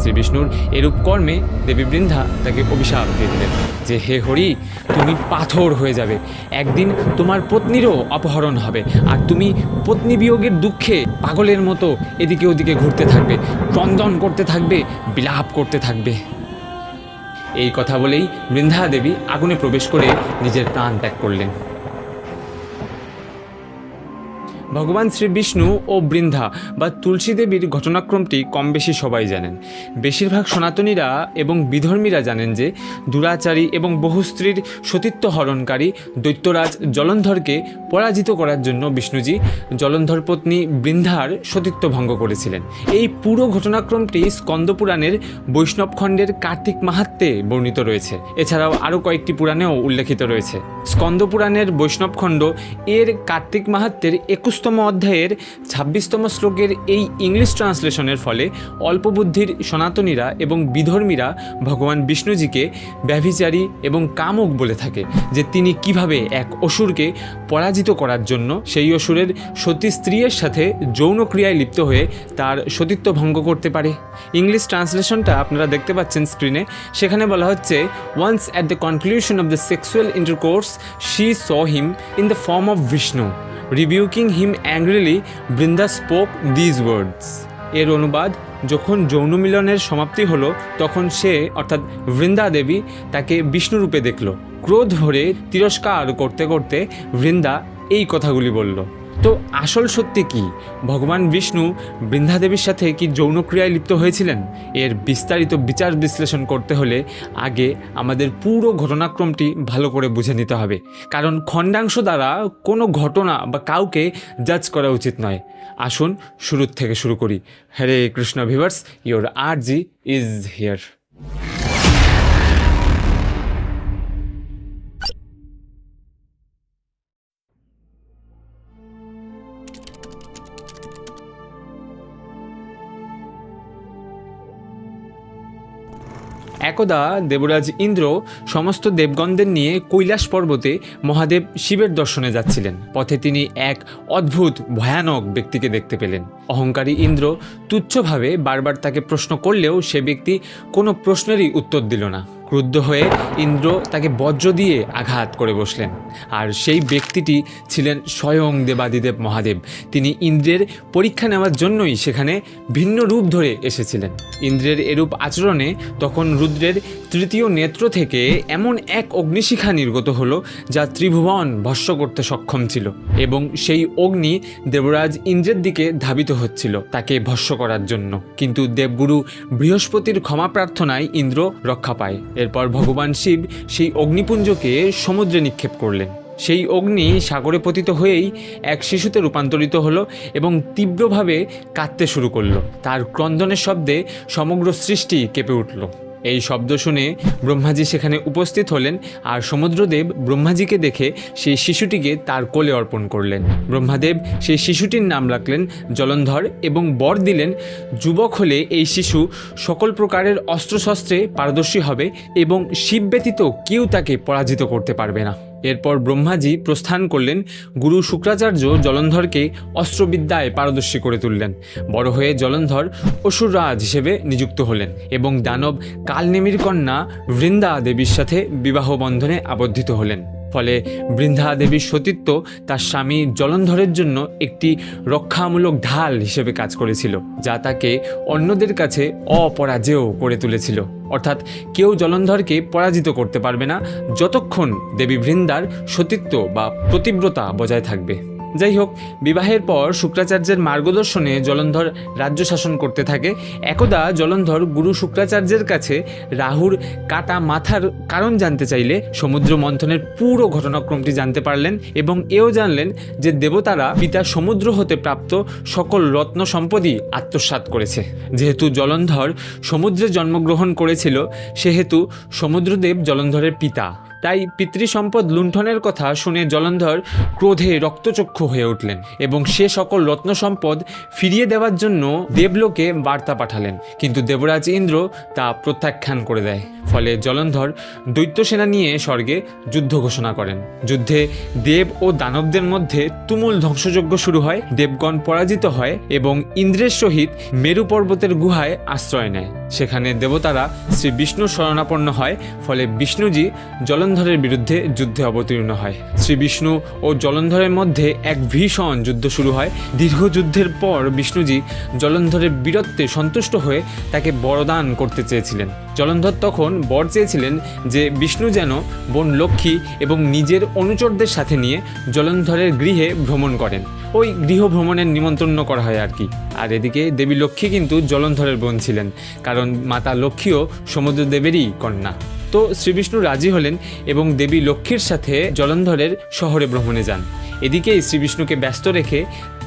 শ্রী বিষ্ণুর এরূপ কর্মে দেবী বৃন্ধা তাকে অভিশাপ দিয়ে দিলেন যে, হে হরি, তুমি পাথর হয়ে যাবে। একদিন তোমার পত্নীরও অপহরণ হবে আর তুমি পত্নী বিয়োগের দুঃখে পাগলের মতো এদিকে ওদিকে ঘুরতে থাকবে, ক্রন্দন করতে থাকবে, বিলাপ করতে থাকবে। এই কথা বলেই বৃন্ধা দেবী আগুনে প্রবেশ করে নিজের প্রাণ ত্যাগ করলেন। ভগবান শ্রী বিষ্ণু ও বৃন্ধা বা তুলসী দেবীর ঘটনাক্রমটি কম বেশি সবাই জানেন। বেশিরভাগ সনাতনীরা এবং বিধর্মীরা জানেন যে দুরাচারী এবং বহু স্ত্রীর সতীত্ব হরণকারী দৈত্যরাজ জলন্ধরকে পরাজিত করার জন্য বিষ্ণুজি জলন্ধর পত্নী বৃন্ধার সতীত্ব ভঙ্গ করেছিলেন। এই পুরো ঘটনাক্রমটি স্কন্দপুরাণের বৈষ্ণব খণ্ডের কার্তিক মাহাত্মে বর্ণিত রয়েছে। এছাড়াও আরও কয়েকটি পুরাণেও উল্লেখিত রয়েছে। স্কন্দপুরাণের বৈষ্ণব খণ্ড এর কার্তিক মাহাত্মের একুশতম অধ্যায়ের ছাব্বিশতম শ্লোকের এই ইংলিশ ট্রান্সলেশনের ফলে অল্প বুদ্ধির সনাতনীরা এবং বিধর্মীরা ভগবান বিষ্ণুজিকে ব্যভিচারী এবং কামক বলে থাকে যে তিনি কীভাবে এক অসুরকে পরাজিত করার জন্য সেই অসুরের সতী স্ত্রীর সাথে যৌন ক্রিয়ায় লিপ্ত হয়ে তার সতীত্ব ভঙ্গ করতে পারে। ইংলিশ ট্রান্সলেশনটা আপনারা দেখতে পাচ্ছেন স্ক্রিনে। সেখানে বলা হচ্ছে once at the conclusion of the sexual intercourse she saw him in the form of Vishnu rebuking him angrily Vrinda spoke these words এর অনুবাদ যখন যৌন মিলনের সমাপ্তি হলো, তখন সে, অর্থাৎ বৃন্দা দেবী, তাকে বিষ্ণুরূপে দেখল। ক্রোধ ভরে তিরস্কার করতে করতে বৃন্দা এই কথাগুলি বলল। তো আসল সত্যি কি? ভগবান বিষ্ণু বৃন্দাদেবীর সাথে কি যৌনক্রিয়ায় লিপ্ত হয়েছিলেন? এর বিস্তারিত বিচার বিশ্লেষণ করতে হলে আগে আমাদের পুরো ঘটনাক্রমটি ভালো করে বুঝে নিতে হবে। কারণ খণ্ডাংশ দ্বারা কোনো ঘটনা বা কাউকে জাজ করা উচিত নয়। আসুন শুরুর থেকে শুরু করি। Hare Krishna viewers your R G is here একদা দেবরাজ ইন্দ্র সমস্ত দেবগণদের নিয়ে কৈলাস পর্বতে মহাদেব শিবের দর্শনে যাচ্ছিলেন। পথে তিনি এক অদ্ভুত, ভয়ানক ব্যক্তিকে দেখতে পেলেন। অহংকারী ইন্দ্র তুচ্ছভাবে বারবার তাকে প্রশ্ন করলেও সে ব্যক্তি কোনো প্রশ্নেরই উত্তর দিল না। ক্রুদ্ধ হয়ে ইন্দ্র তাকে বজ্র দিয়ে আঘাত করে বসলেন। আর সেই ব্যক্তিটি ছিলেন স্বয়ং দেবাদিদেব মহাদেব। তিনি ইন্দ্রের পরীক্ষা নেওয়ার জন্যই সেখানে ভিন্ন রূপ ধরে এসেছিলেন। ইন্দ্রের এরূপ আচরণে তখন রুদ্রের তৃতীয় নেত্র থেকে এমন এক অগ্নিশিখা নির্গত হলো, যা ত্রিভুবন ভস্য করতে সক্ষম ছিল এবং সেই অগ্নি দেবরাজ ইন্দ্রের দিকে ধাবিত হচ্ছিল তাকে ভস্য করার জন্য। কিন্তু দেবগুরু বৃহস্পতির ক্ষমা প্রার্থনায় ইন্দ্র রক্ষা পায় এরপর ভগবান শিব সেই অগ্নিপুঞ্জকে সমুদ্রে নিক্ষেপ করলেন। সেই অগ্নি সাগরে পতিত হয়েই এক শিশুতে রূপান্তরিত হলো এবং তীব্রভাবে কাঁদতে শুরু করল। তার ক্রন্দনের শব্দে সমগ্র সৃষ্টি কেঁপে উঠল। এই শব্দ শুনে ব্রহ্মাজি সেখানে উপস্থিত হলেন আর সমুদ্রদেব ব্রহ্মাজিকে দেখে সেই শিশুটিকে তার কোলে অর্পণ করলেন। ব্রহ্মাদেব সেই শিশুটির নাম রাখলেন জলন্ধর এবং বর দিলেন, যুবক হলে এই শিশু সকল প্রকারের অস্ত্রশস্ত্রে পারদর্শী হবে এবং শিব ব্যতীত কেউ তাকে পরাজিত করতে পারবে না। এরপর ব্রহ্মাজি প্রস্থান করলেন গুরু শুক্রাচার্য জলন্ধরকে অস্ত্রবিদ্যায় পারদর্শী করে তুললেন। বড় হয়ে জলন্ধর অসুররাজ হিসেবে নিযুক্ত হলেন এবং দানব কালনেমির কন্যা বৃন্দা দেবীর সাথে বিবাহ বন্ধনে আবদ্ধিত হলেন। ফলে বৃন্ধা দেবীর সতীত্ব তার স্বামী জলন্ধরের জন্য একটি রক্ষামূলক ঢাল হিসেবে কাজ করেছিল, যা তাকে অন্যদের কাছে অপরাজেয় করে তুলেছিল। অর্থাৎ কেউ জলন্ধরকে পরাজিত করতে পারবে না, যতক্ষণ দেবী বৃন্দার সতীত্ব বা প্রতিব্রতা বজায় থাকবে। যাই হোক, বিবাহের পর শুক্রাচার্যের মার্গদর্শনে জলন্ধর রাজ্য শাসন করতে থাকে। একদা জলন্ধর গুরু শুক্রাচার্যের কাছে রাহুর কাটা মাথার কারণ জানতে চাইলে সমুদ্র মন্থনের পুরো ঘটনাক্রমটি জানতে পারলেন এবং এও জানলেন যে দেবতারা পিতা সমুদ্র হতে প্রাপ্ত সকল রত্ন সম্পদই আত্মসাৎ করেছে। যেহেতু জলন্ধর সমুদ্রে জন্মগ্রহণ করেছিল, সেহেতু সমুদ্রদেব জলন্ধরের পিতা। তাই পিতৃ সম্পদ লুণ্ঠনের কথা শুনে জলন্ধর ক্রোধে রক্তচক্ষু হয়ে উঠলেন এবং সে সকল রত্ন সম্পদ ফিরিয়ে দেওয়ার জন্য দেবলোকে বার্তা পাঠালেন। কিন্তু দেবরাজ ইন্দ্র তা প্রত্যাখ্যান করে দেয়। ফলে জলন্ধর দৈত্য সেনা নিয়ে স্বর্গে যুদ্ধ ঘোষণা করেন। যুদ্ধে দেব ও দানবদের মধ্যে তুমুল ধ্বংসযজ্ঞ শুরু হয়, দেবগণ পরাজিত হয় এবং ইন্দ্রের সহিত মেরু পর্বতের গুহায় আশ্রয় নেয়। সেখানে দেবতারা শ্রী বিষ্ণু শরণাপন্ন হয়, ফলে বিষ্ণুজি জলন্ধরের বিরুদ্ধে যুদ্ধে অবতীর্ণ হয়। শ্রী বিষ্ণু ও জলন্ধরের মধ্যে এক ভীষণ যুদ্ধ শুরু হয়। দীর্ঘ যুদ্ধের পর বিষ্ণুজি জলন্ধরের বীরত্বে সন্তুষ্ট হয়ে তাকে বরদান করতে চেয়েছিলেন। জলন্ধর তখন বর চেয়েছিলেন যে বিষ্ণু যেন বোন লক্ষ্মী এবং নিজের অনুচরদের সাথে নিয়ে জলন্ধরের গৃহে ভ্রমণ করেন। ওই গৃহ ভ্রমণের নিমন্ত্রণ করা হয় আর কি। আর এদিকে দেবী লক্ষ্মী কিন্তু জলন্ধরের বোন ছিলেন, কারণ মাতা লক্ষ্মীও সমুদ্রদেবেরই কন্যা। তো শ্রীবিষ্ণু রাজি হলেন এবং দেবী লক্ষ্মীর সাথে জলন্ধরের শহরে ভ্রমণে যান। এদিকেই শ্রীবিষ্ণুকে ব্যস্ত রেখে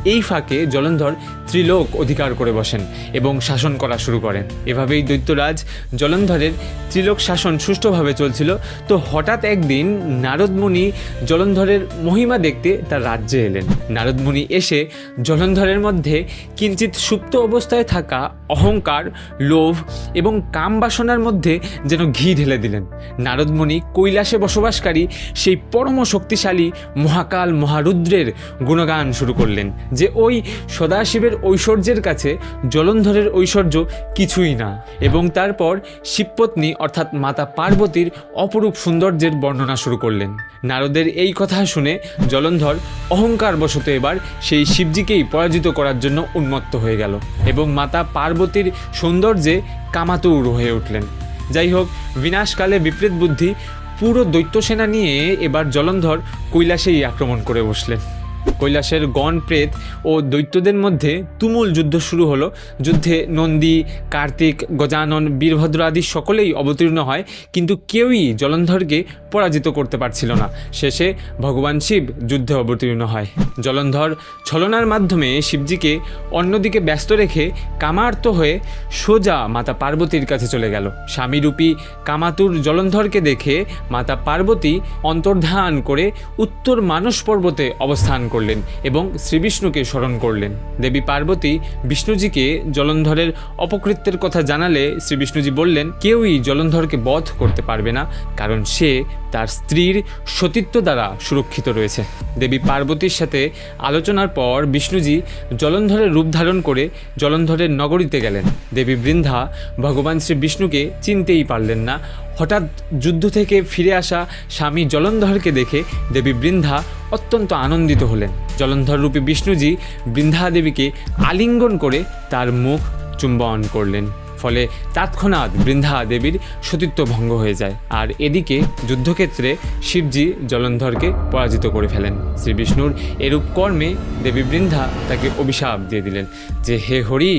এই ফাঁকে জলন্ধর ত্রিলোক অধিকার করে বসেন এবং শাসন করা শুরু করেন। এভাবেই দৈত্যরাজ জলন্ধরের ত্রিলোক শাসন সুষ্ঠুভাবে চলছিল। তো হঠাৎ একদিন নারদমুনি জলন্ধরের মহিমা দেখতে তার রাজ্যে এলেন। নারদমুনি এসে জলন্ধরের মধ্যে কিঞ্চিত সুপ্ত অবস্থায় থাকা অহংকার, লোভ এবং কাম বাসনার মধ্যে যেন ঘি ঢেলে দিলেন। নারদমণি কৈলাসে বসবাসকারী সেই পরম শক্তিশালী মহাকাল মহারুদ্রের গুণগান শুরু করলেন। যে ওই সদাশিবের ঐশ্বর্যের কাছে জলন্ধরের ঐশ্বর্য কিছুই না। এবং তারপর শিবপত্নী, অর্থাৎ মাতা পার্বতীর অপরূপ সৌন্দর্যের বর্ণনা শুরু করলেন। নারদের এই কথা শুনে জলন্ধর অহংকার বশত এবার সেই শিবজিকেই পরাজিত করার জন্য উন্মত্ত হয়ে গেল এবং মাতা পার্বতীর সৌন্দর্যে কামাতুর হয়ে উঠলেন। যাই হোক, বিনাশকালে বিপরীত বুদ্ধি পুরো দৈত্য সেনা নিয়ে এবার জলন্ধর কৈলাসেই আক্রমণ করে বসলেন। কৈলাসের গণ প্রেত ও দৈত্যদের মধ্যে তুমুল যুদ্ধ শুরু হলো। যুদ্ধে নন্দী, কার্তিক, গজানন, বীরভদ্র আদি সকলেই অবতীর্ণ হয়, কিন্তু কেউই জলন্ধরকে পরাজিত করতে পারছিল না। শেষে ভগবান শিব যুদ্ধে অবতীর্ণ হয়। জলন্ধর ছলনার মাধ্যমে শিবজিকে অন্যদিকে ব্যস্ত রেখে কামার্ত হয়ে সোজা মাতা পার্বতীর কাছে চলে গেল। স্বামীরূপী কামাতুর জলন্ধরকে দেখে মাতা পার্বতী অন্তর্ধান করে উত্তর মানস পর্বতে অবস্থান করলেন এবং শ্রীবিষ্ণুকে স্মরণ করলেন। দেবী পার্বতী বিষ্ণুজিকে জলন্ধরের অপকৃত্যের কথা জানালে শ্রীবিষ্ণুজি বললেন, কেউই জলন্ধরকে বধ করতে পারবে না, কারণ সে তার স্ত্রীর সতীত্ব দ্বারা সুরক্ষিত রয়েছে। দেবী পার্বতীর সাথে আলোচনার পর বিষ্ণুজি জলন্ধরের রূপ ধারণ করে জলন্ধরের নগরীতে গেলেন। দেবী বৃন্ধা ভগবান শ্রী বিষ্ণুকে চিনতেই পারলেন না হঠাৎ যুদ্ধ থেকে ফিরে আসা স্বামী জলন্ধরকে দেখে দেবী বৃন্ধা অত্যন্ত আনন্দিত হলেন। জলন্ধর রূপী বিষ্ণুজি বৃন্ধা দেবীকে আলিঙ্গন করে তার মুখ চুম্বন করলেন। ফলে তৎক্ষণাৎ বৃন্ধা দেবীর সতীত্ব ভঙ্গ হয়ে যায়। আর এদিকে যুদ্ধক্ষেত্রে শিবজি জলন্ধরকে পরাজিত করে ফেলেন। শ্রী বিষ্ণুর এরূপ কর্মে দেবী বৃন্ধা তাকে অভিশাপ দিয়ে দিলেন যে, হে হরি,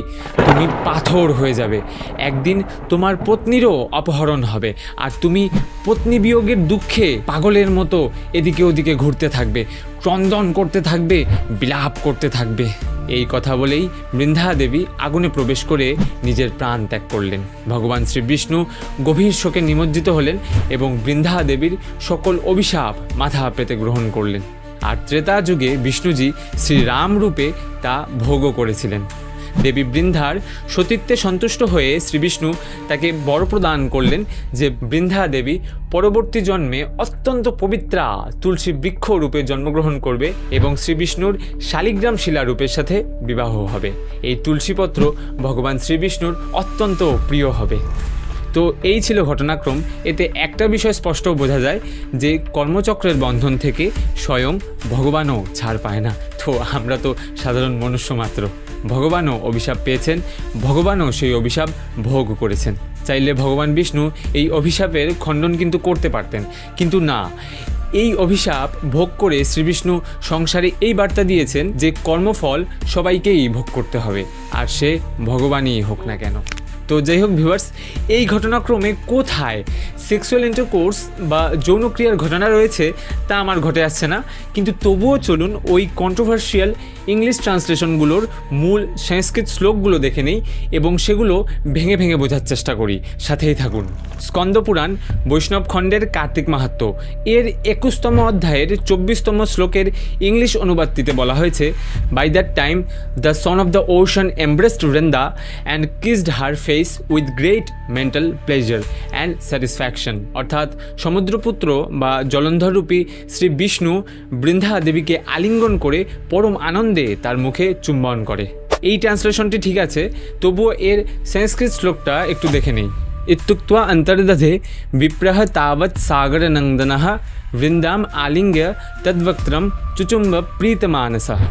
তুমি পাথর হয়ে যাবে। একদিন তোমার পত্নীরও অপহরণ হবে আর তুমি পত্নী বিয়োগের দুঃখে পাগলের মতো এদিকে ওদিকে ঘুরতে থাকবে। ক্রন্দন করতে থাকবে, বিলাপ করতে থাকবে। এই কথা বলেই বৃন্ধা দেবী আগুনে প্রবেশ করে নিজের প্রাণ ত্যাগ করলেন। ভগবান শ্রী বিষ্ণু গভীর শোকে নিমজ্জিত হলেন এবং বৃন্ধা দেবীর সকল অভিশাপ মাথা পেতে গ্রহণ করলেন। আর ত্রেতা যুগে বিষ্ণুজি শ্রীরাম রূপে তা ভোগও করেছিলেন। দেবী বৃন্ধার সতীত্বে সন্তুষ্ট হয়ে শ্রীবিষ্ণু তাকে বর প্রদান করলেন যে বৃন্ধা দেবী পরবর্তী জন্মে অত্যন্ত পবিত্রা তুলসী বৃক্ষ রূপে জন্মগ্রহণ করবে এবং শ্রীবিষ্ণুর শালিগ্রাম শিলা রূপের সাথে বিবাহ হবে। এই তুলসীপত্র ভগবান শ্রীবিষ্ণুর অত্যন্ত প্রিয় হবে। তো এই ছিল ঘটনাক্রম। এতে একটা বিষয় স্পষ্ট বোঝা যায় যে কর্মচক্রের বন্ধন থেকে স্বয়ং ভগবানও ছাড় পায় না। তো আমরা তো সাধারণ মনুষ্য মাত্র। ভগবানও অভিশাপ পেয়েছেন, ভগবানও সেই অভিশাপ ভোগ করেছেন। চাইলে ভগবান বিষ্ণু এই অভিশাপের খণ্ডন কিন্তু করতে পারতেন। কিন্তু না, এই অভিশাপ ভোগ করে শ্রীবিষ্ণু সংসারে এই বার্তা দিয়েছেন যে কর্মফল সবাইকেই ভোগ করতে হবে, আর সে ভগবানই হোক না কেন। তো যাই হোক ভিউয়ার্স এই ঘটনাক্রমে কোথায় সেক্সুয়াল ইন্টারকোর্স বা যৌনক্রিয়ার ঘটনা রয়েছে তা আমার ঘটে আসছে না, কিন্তু তবুও চলুন ওই কন্ট্রোভার্সিয়াল ইংলিশ ট্রান্সলেশনগুলোর মূল সংস্কৃত শ্লোকগুলো দেখে নেই এবং সেগুলো ভেঙে ভেঙে বোঝার চেষ্টা করি। সাথেই থাকুন। স্কন্দপুরাণ বৈষ্ণব খণ্ডের কার্তিক মাহাত্ম। এর একুশতম অধ্যায়ের চব্বিশতম শ্লোকের ইংলিশ অনুবাদটিতে বলা হয়েছে by that time the son of the ocean embraced Vrinda and kissed her face face with great mental pleasure and satisfaction অর্থাৎ সমুদ্রপুত্র বা জলন্ধররূপী শ্রী বিষ্ণু বৃন্ধা দেবীকে আলিঙ্গন করে পরম আনন্দে তার মুখে চুম্বন করে। এই ট্রান্সলেশনটি ঠিক আছে, তবুও এর সংস্কৃত শ্লোকটা একটু দেখে নেই। ইত্যুক্ত্বা অন্তর্দধে বিপ্রহ তাবৎ সাগরনন্দনः বৃন্দাম আলিঙ্গ্য তদ্বক্ত্রম চুচুম্ব প্রীতমানসः।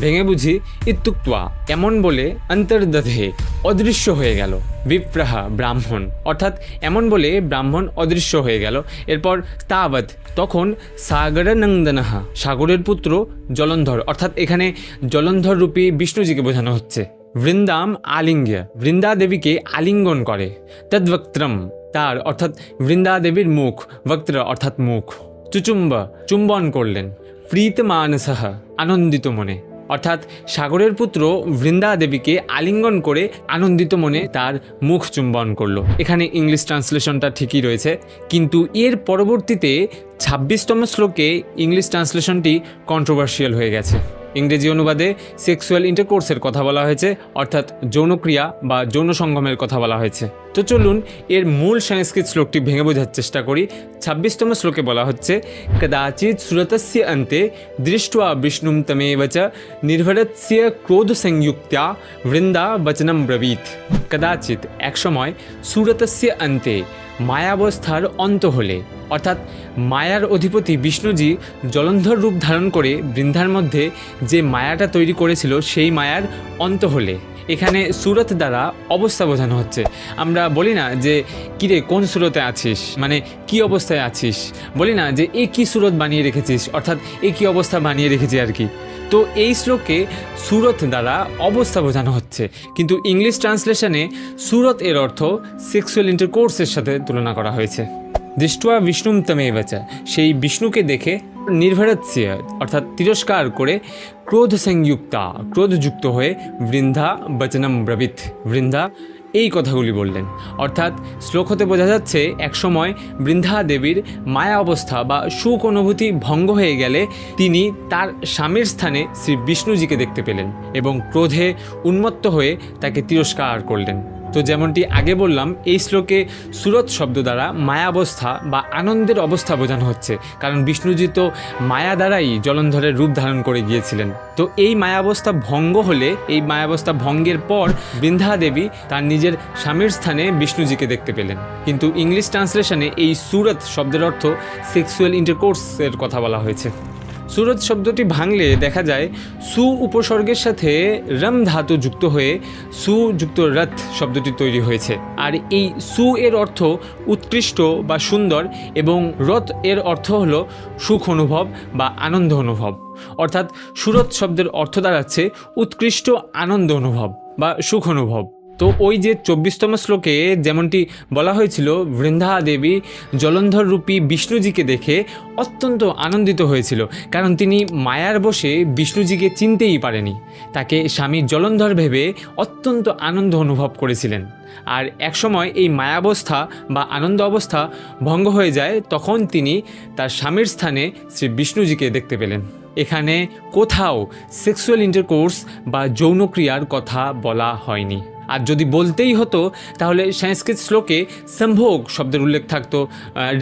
ভেঙে বুঝি ইত্যুক্ত্বা এমন বলে অন্তর্দধে অদৃশ্য হয়ে গেল। বিপ্রাহা ব্রাহ্মণ, অর্থাৎ এমন বলে ব্রাহ্মণ অদৃশ্য হয়ে গেল। এরপর তাবৎ, তখন সাগরনন্দনাহা, সাগরের পুত্র জলন্ধর, অর্থাৎ এখানে জলন্ধর রূপী বিষ্ণুজিকে বোঝানো হচ্ছে। বৃন্দাম আলিঙ্গ্য বৃন্দা দেবীকে আলিঙ্গন করে। তদ্বক্ত্রম, তার, অর্থাৎ বৃন্দা দেবীর মুখ, বক্ত্র, অর্থাৎ মুখ। চুচুম্ব, চুম্বন করলেন। প্রীত মানসহ আনন্দিত মনে। অর্থাৎ সাগরের পুত্র বৃন্দা দেবীকে আলিঙ্গন করে আনন্দিত মনে তার মুখ চুম্বন করল। এখানে ইংলিশ ট্রান্সলেশনটা ঠিকই রয়েছে, কিন্তু এর পরবর্তীতে ছাব্বিশতম শ্লোকে ইংলিশ ট্রান্সলেশনটি কন্ট্রোভার্সিয়াল হয়ে গেছে। ইংরেজি অনুবাদে সেক্সুয়াল ইন্টারকোর্সের কথা বলা হয়েছে, অর্থাৎ যৌনক্রিয়া বা যৌন সঙ্গমের কথা বলা হয়েছে। তো চলুন, এর মূল সংস্কৃত শ্লোকটি ভেঙে বোঝার চেষ্টা করি। ছাব্বিশতম শ্লোকে বলা হচ্ছে, কদাচিৎ সুরতস্য অন্তে দৃষ্ট বিষ্ণুম তমে চ নির্ভরস্য ক্রোধ সংযুক্তা বৃন্দা বচনম ব্রবীত। কদাচিৎ একসময় সুরতস্য অন্তে মায়াবস্থার অন্ত হলে। অর্থাৎ মায়ার অধিপতি বিষ্ণুজি জলন্ধর রূপ ধারণ করে বৃন্ধার মধ্যে যে মায়াটা তৈরি করেছিল সেই মায়ার অন্ত হলে। এখানে সুরত দ্বারা অবস্থা বোঝানো হচ্ছে। আমরা বলি না যে, কিরে, কোন সুরতে আছিস? মানে কি অবস্থায় আছিস? বলি না যে, এ কি সুরত বানিয়ে রেখেছিস? অর্থাৎ, এ কি অবস্থা বানিয়ে রেখেছি আর কি? তো এই শ্লোকে সুরত দ্বারা অবস্থা বোঝানো হচ্ছে। কিন্তু ইংলিশ ট্রান্সলেশনে সুরত এর অর্থ সেক্সুয়াল ইন্টারকোর্সের সাথে তুলনা করা হয়েছে। দৃষ্টুয়া বিষ্ণুম তমেবচা সেই বিষ্ণুকে দেখে নির্ভরত্য অর্থাৎ তিরস্কার করে ক্রোধ সংযুক্তা, ক্রোধযুক্ত হয়ে বৃন্ধা বচনম ব্রবিত। বৃন্ধা এই কথাগুলি বললেন। অর্থাৎ শ্লোক হতে বোঝা যাচ্ছে একসময় বৃন্ধা দেবীর মায়া অবস্থা বা সুখ অনুভূতি ভঙ্গ হয়ে গেলে তিনি তার স্বামীর স্থানে শ্রী বিষ্ণুজিকে দেখতে পেলেন এবং ক্রোধে উন্মত্ত হয়ে তাকে তিরস্কার করলেন। তো যেমনটি আগে বললাম, এই শ্লোকে সুরত শব্দ দ্বারা মায়াবস্থা বা আনন্দের অবস্থা বোঝানো হচ্ছে, কারণ বিষ্ণুজি তো মায়া দ্বারাই জলন্ধরের রূপ ধারণ করে গিয়েছিলেন। তো এই মায়াবস্থা ভঙ্গ হলে, এই মায়াবস্থা ভঙ্গের পর বৃন্ধা দেবী তার নিজের স্বামীর স্থানে বিষ্ণুজিকে দেখতে পেলেন। কিন্তু ইংলিশ ট্রান্সলেশনে এই সুরত শব্দের অর্থ সেক্সুয়াল ইন্টারকোর্সের কথা বলা হয়েছে। সুরত শব্দটি ভাঙলে দেখা যায় সু উপসর্গের সাথে রম ধাতু যুক্ত হয়ে সু যুক্ত রথ শব্দটি তৈরি হয়েছে। আর এই সু এর অর্থ উৎকৃষ্ট বা সুন্দর এবং রথ এর অর্থ হলো সুখ অনুভব বা আনন্দ অনুভব। অর্থাৎ সুরত শব্দের অর্থ দাঁড়াচ্ছে উৎকৃষ্ট আনন্দ অনুভব বা সুখ অনুভব। তো ওই যে চব্বিশতম শ্লোকে যেমনটি বলা হয়েছিল বৃন্দা দেবী জলন্ধর রূপী বিষ্ণুজিকে দেখে অত্যন্ত আনন্দিত হয়েছিল, কারণ তিনি মায়ার বসে বিষ্ণুজিকে চিনতেই পারেনি। তাকে স্বামী জলন্ধর ভেবে অত্যন্ত আনন্দ অনুভব করেছিলেন। আর একসময় এই মায়াবস্থা বা আনন্দ অবস্থা ভঙ্গ হয়ে যায়, তখন তিনি তার স্বামীর স্থানে শ্রী বিষ্ণুজিকে দেখতে পেলেন। এখানে কোথাও সেক্সুয়াল ইন্টারকোর্স বা যৌনক্রিয়ার কথা বলা হয়নি। আর যদি বলতেই হতো, তাহলে সংস্কৃত শ্লোকে সম্ভোগ শব্দের উল্লেখ থাকতো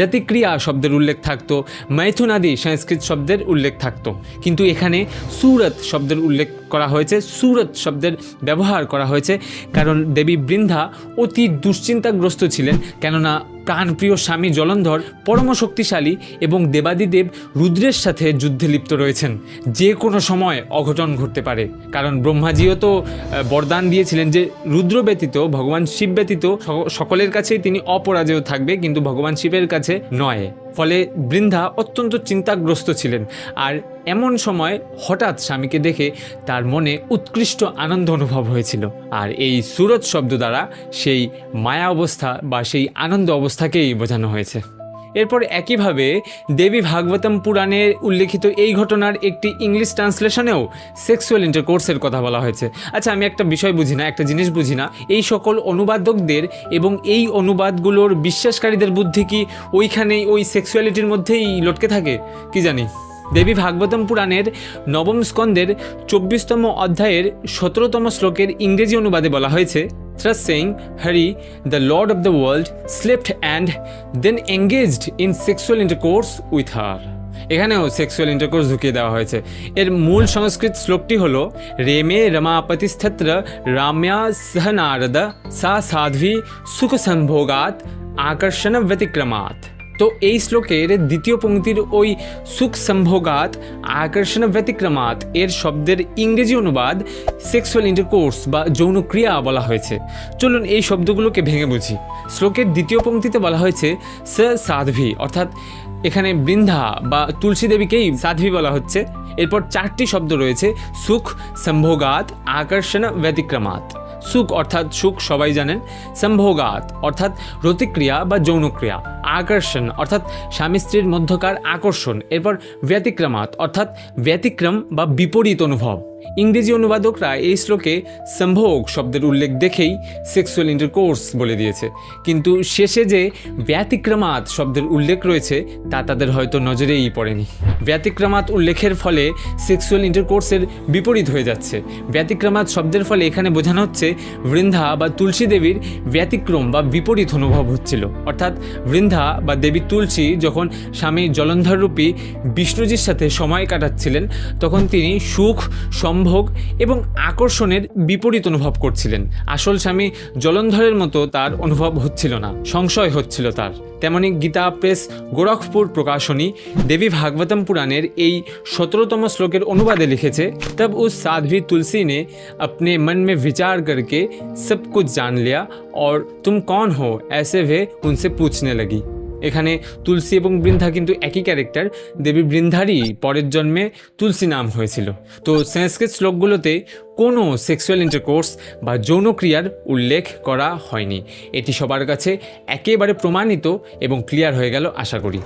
রতিক্রিয়া শব্দের উল্লেখ থাকতো মৈথুনাদি সংস্কৃত শব্দের উল্লেখ থাকতো। কিন্তু এখানে সুরত শব্দের উল্লেখ করা হয়েছে, সুরত শব্দের ব্যবহার করা হয়েছে, কারণ দেবী বৃন্ধা অতি দুশ্চিন্তাগ্রস্ত ছিলেন, কেননা প্রাণপ্রিয় স্বামী জলন্ধর পরম শক্তিশালী এবং দেবাদিদেব রুদ্রের সাথে যুদ্ধে লিপ্ত রয়েছেন। যে কোনো সময় অঘটন ঘটতে পারে। কারণ ব্রহ্মাজিও তো বরদান দিয়েছিলেন যে রুদ্র ব্যতীত, ভগবান শিব ব্যতীত সকলের কাছেই তিনি অপরাজেয় থাকবে, কিন্তু ভগবান শিবের কাছে নয়। ফলে বৃন্ধা অত্যন্ত চিন্তাগ্রস্ত ছিলেন। আর এমন সময় হঠাৎ স্বামীকে দেখে তার মনে উৎকৃষ্ট আনন্দ অনুভব হয়েছিল। আর এই সুরজ শব্দ দ্বারা সেই মায়া অবস্থা বা সেই আনন্দ অবস্থাকেই বোঝানো হয়েছে। এরপর একইভাবে দেবী ভাগবতম পুরাণে উল্লেখিত এই ঘটনার একটি ইংলিশ ট্রান্সলেশনেও সেক্সুয়াল ইন্টারকোর্সের কথা বলা হয়েছে। আচ্ছা আমি একটা বিষয় বুঝি না, একটা জিনিস বুঝি না। এই সকল অনুবাদকদের এবং এই অনুবাদগুলোর বিশ্বাসকারীদের বুদ্ধি কি ওইখানেই ওই সেক্সুয়ালিটির মধ্যেই লটকে থাকে? কি জানি। দেবী ভাগবতম পুরাণের নবম স্কন্দের চব্বিশতম অধ্যায়ের সতেরোতম শ্লোকের ইংরেজি অনুবাদে বলা হয়েছে saying, Hari, the lord of the world slept and then engaged in sexual intercourse with her. এখানেও সেক্সুয়াল ইন্টারকোর্স ঢুকিয়ে দেওয়া হয়েছে। এর মূল সংস্কৃত শ্লোকটি হল, রেমে রমাপতিস্থত্র রাম্যা সহ নারদ সা সাধ্বী সুখ সম্ভোগাত আকর্ষণ ব্যতিক্রমাৎ। তো এই শ্লোকের দ্বিতীয় পঙ্ক্তির ওই সুখ সম্ভোগাত, আকর্ষণ ব্যতিক্রমাত এর শব্দের ইংরেজি অনুবাদ সেক্সুয়াল ইন্টারকোর্স বা যৌন ক্রিয়া বলা হয়েছে। চলুন এই শব্দগুলোকে ভেঙে বুঝি। শ্লোকের দ্বিতীয় পঙ্ক্তিতে বলা হয়েছে স সাধ্বী, অর্থাৎ এখানে বৃন্ধা বা তুলসী দেবীকেই সাধ্বী বলা হচ্ছে। এরপর চারটি শব্দ রয়েছে, সুখ সম্ভোগাত, আকর্ষণ ব্যতিক্রমাৎ সুখ, অর্থাৎ সুখ সবাই জানেন, সম্ভোগাত, অর্থাৎ রতিক্রিয়া বা যৌনক্রিয়া, আকর্ষণ, অর্থাৎ স্বামী স্ত্রীর মধ্যকার আকর্ষণ, এরপর ব্যতিক্রমাত, অর্থাৎ ব্যতিক্রম বা বিপরীত অনুভব। ইংরেজি অনুবাদকরা এই শ্লোকে সম্ভোগ শব্দের উল্লেখ দেখেই সেক্সুয়াল ইন্টারকোর্স বলে দিয়েছে। কিন্তু শেষে যে ব্যতিক্রমাত শব্দের উল্লেখ রয়েছে, তা তাদের হয়তো নজরেই পড়েনি। ব্যতিক্রমাত উল্লেখের ফলে সেক্সুয়াল ইন্টারকোর্সের বিপরীত হয়ে যাচ্ছে। ব্যতিক্রমাত শব্দের ফলে এখানে বোঝানো হচ্ছে, বৃন্ধা বা তুলসী দেবীর ব্যতিক্রম বা বিপরীত অনুভব হচ্ছিল। অর্থাৎ বৃন্ধা বা দেবী তুলসী যখন স্বামী জলন্ধর রূপী বিষ্ণুজির সাথে সময় কাটাচ্ছিলেন, তখন তিনি সুখ সম্ভোগ এবং আকর্ষণের বিপরীত অনুভব করছিলেন আসল স্বামী জলন্ধরের মতো তার অনুভব হচ্ছিল না সংশয় হচ্ছিল তার তেমনি গীতা প্রেস গোরখপুর প্রকাশনী দেবী ভাগবতম পুরাণের এই সতেরোতম শ্লোকের অনুবাদে লিখেছে তব উস साध्वी तुलसी ने अपने मन में विचार करके सब कुछ जान लिया और तुम कौन हो ऐसे वे उनसे पूछने लगी এখানে তুলসী এবং বৃন্ধা কিন্তু একই ক্যারেক্টার। দেবী বৃন্ধারই পরের জন্মে তুলসী নাম হয়েছিল। তো সংস্কৃত শ্লোকগুলোতে কোনো সেক্সুয়াল ইন্টারকোর্স বা যৌনক্রিয়ার উল্লেখ করা হয়নি। এটি সবার কাছে একেবারে প্রমাণিত এবং ক্লিয়ার হয়ে গেল, আশা করি।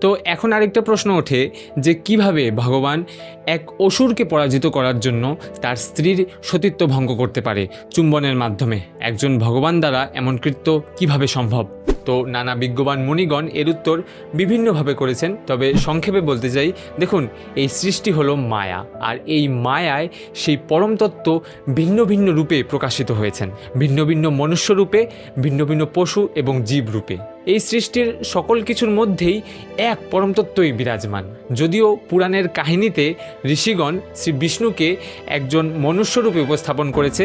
তো এখন আরেকটা প্রশ্ন ওঠে যে কীভাবে ভগবান এক অসুরকে পরাজিত করার জন্য তার স্ত্রীর সতীত্ব ভঙ্গ করতে পারে চুম্বনের মাধ্যমে? একজন ভগবান দ্বারা এমন কৃত্য কীভাবে সম্ভব? তো নানা বিজ্ঞবান মুনিগণ এর উত্তর বিভিন্নভাবে করেছেন, তবে সংক্ষেপে বলতে চাই, দেখুন, এই সৃষ্টি হলো মায়া, আর এই মায়ায় সেই পরম তত্ত্ব ভিন্ন ভিন্ন রূপে প্রকাশিত হয়েছেন। ভিন্ন ভিন্ন মনুষ্য রূপে ভিন্ন ভিন্ন পশু এবং জীব রূপে এই সৃষ্টির সকল কিছুর মধ্যেই এক পরমতত্ত্বই বিরাজমান। যদিও পুরাণের কাহিনীতে ঋষিগণ শ্রী বিষ্ণুকে একজন মনুষ্যরূপে উপস্থাপন করেছে,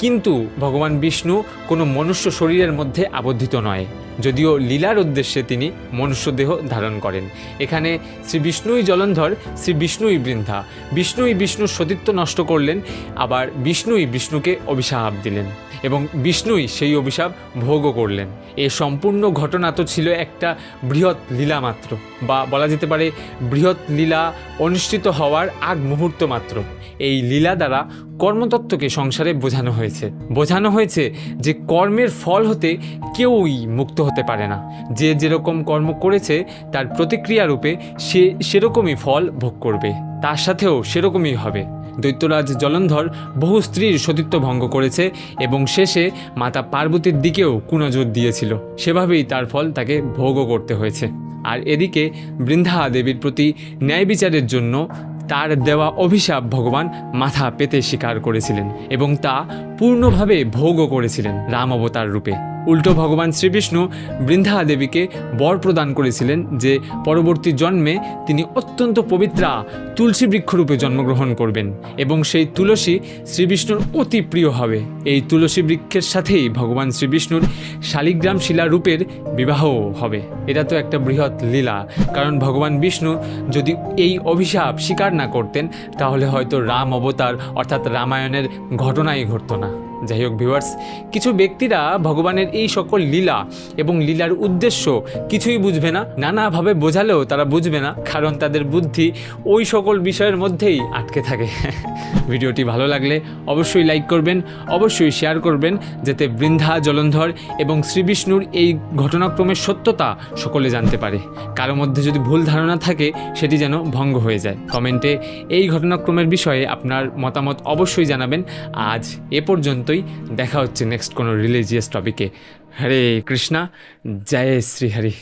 কিন্তু ভগবান বিষ্ণু কোনো মনুষ্য শরীরের মধ্যে আবদ্ধিত নয়। যদিও লীলার উদ্দেশ্যে তিনি মনুষ্যদেহ ধারণ করেন। এখানে শ্রী বিষ্ণুই জলন্ধর, শ্রী বিষ্ণুই বৃন্ধা। বিষ্ণুই বিষ্ণুর সতীত্ব নষ্ট করলেন, আবার বিষ্ণুই বিষ্ণুকে অভিশাপ দিলেন এবং বিষ্ণুই সেই অভিশাপ ভোগও করলেন। এ সম্পূর্ণ ঘটনা তো ছিল একটা বৃহৎ লীলা মাত্র বা বলা যেতে পারে বৃহৎ লীলা অনুষ্ঠিত হওয়ার আগ মুহূর্ত মাত্র। এই লীলা দ্বারা কর্মতত্ত্বকে সংসারে বোঝানো হয়েছে। বোঝানো হয়েছে যে কর্মের ফল হতে কেউই মুক্ত হতে পারে না। যে যেরকম কর্ম করেছে, তার প্রতিক্রিয়া রূপে সে সেরকমই ফল ভোগ করবে। তার সাথেও সেরকমই হবে। দৈত্যরাজ জলন্ধর বহু স্ত্রীর সতীত্ব ভঙ্গ করেছে এবং শেষে মাতা পার্বতীর দিকেও কুনজর দিয়েছিল। সেভাবেই তার ফল তাকে ভোগও করতে হয়েছে। আর এদিকে বৃন্ধা দেবীর প্রতি ন্যায় বিচারের জন্য তার দেওয়া অভিশাপ ভগবান মাথা পেতে স্বীকার করেছিলেন এবং তা পূর্ণভাবে ভোগও করেছিলেন রাম অবতার রূপে। উল্টো ভগবান শ্রীবিষ্ণু বৃন্ধা দেবীকে বর প্রদান করেছিলেন যে পরবর্তী জন্মে তিনি অত্যন্ত পবিত্রা তুলসী বৃক্ষরূপে জন্মগ্রহণ করবেন এবং সেই তুলসী শ্রীবিষ্ণুর অতি প্রিয় হবে। এই তুলসী বৃক্ষের সাথেই ভগবান শ্রীবিষ্ণুর শালিগ্রাম শিলা রূপের বিবাহও হবে। এটা তো একটা বৃহৎ লীলা, কারণ ভগবান বিষ্ণু যদি এই অভিশাপ স্বীকার না করতেন, তাহলে হয়তো রাম অবতার অর্থাৎ রামায়ণের ঘটনাই ঘটত না। যাই হোক ভিউয়ার্স, কিছু ব্যক্তিরা ভগবানের এই সকল লীলা এবং লীলার উদ্দেশ্য কিছুই বুঝবে না, নানাভাবে বোঝালেও তারা বুঝবে না, কারণ তাদের বুদ্ধি ওই সকল বিষয়ের মধ্যেই আটকে থাকে। ভিডিওটি ভালো লাগলে অবশ্যই লাইক করবেন, অবশ্যই শেয়ার করবেন, যাতে বৃন্ধা, জলন্ধর এবং শ্রীবিষ্ণুর এই ঘটনাক্রমের সত্যতা সকলে জানতে পারে। কারও মধ্যে যদি ভুল ধারণা থাকে, সেটি যেন ভঙ্গ হয়ে যায়। কমেন্টে এই ঘটনাক্রমের বিষয়ে আপনার মতামত অবশ্যই জানাবেন। আজ এ পর্যন্তই দেখা হচ্ছে নেক্সট কোনো রিলিজিয়াস টপিকে হরে কৃষ্ণা জয় শ্রী হরি।